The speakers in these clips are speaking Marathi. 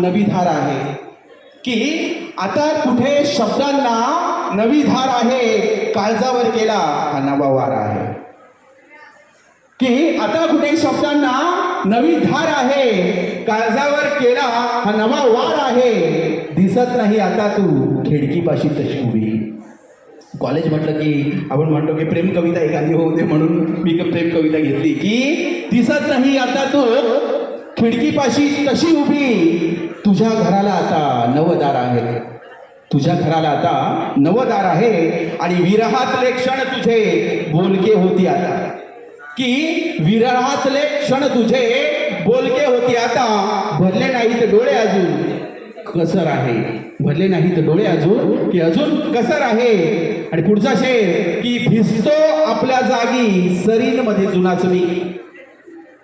नवी धार आहे. की आता कुठे शब्दांना नवी धार आहे काळजावर केला हा नवा वार आहे. की आता कुठे शब्दांना नवी धार आहे काळजावर केला हा नवा वार आहे. दिसत नाही आता तू खिडकीपाशी तशी उभी. कॉलेज म्हटलं की आपण म्हणतो की प्रेम कविता एखादी होऊ म्हणून मी प्रेम कविता घेतली. की दिसत नाही आता तू खिडकीपाशी तशी उभी? तुझ्या घराला आता नवदार आहे. तुझ्या घराला आता नवदार आहे आणि विरहातले क्षण तुझे बोलके होती आता. की विरहातले क्षण तुझे बोलके होती आता. भरले नाहीत डोळे अजून. कसर आहे. भरले नाहीत डोळे अजून की अजून कसर आहे. आणि पुढचा शेर की भिसतो आपल्या जागी सरींमध्ये जुनाच मी.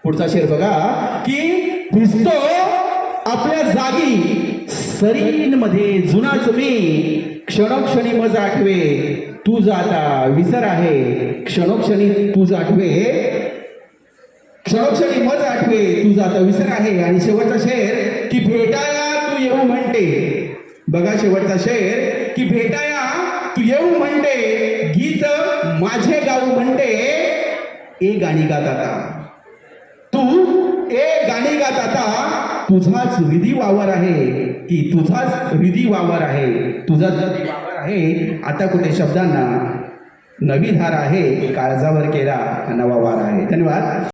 पुढचा शेर बघा की भिजतो आपल्या जागी सरींमध्ये जुनाच मी क्षणोक्षणी मज आठवे. तू जाता विसर आहे. क्षणोक्षणी तू आठवे. क्षणोक्षणी मज आठवे. तू जाता विसर आहे. आणि शेवटचा शेर की भेटाया तू येऊ म्हणते. बघा शेवटचा शेर की भेटाया तू येऊ म्हणते. गीत माझे गाऊ म्हणते. ए गाणी गात आता. ए गाणी गात आता. तुझाच विधी वावर आहे की तुझाच विधी वावर आहे तुझाच विधी वावर आहे आता कुठे शब्दांना नवी धार आहे काळजावर केला नवा वार आहे. धन्यवाद.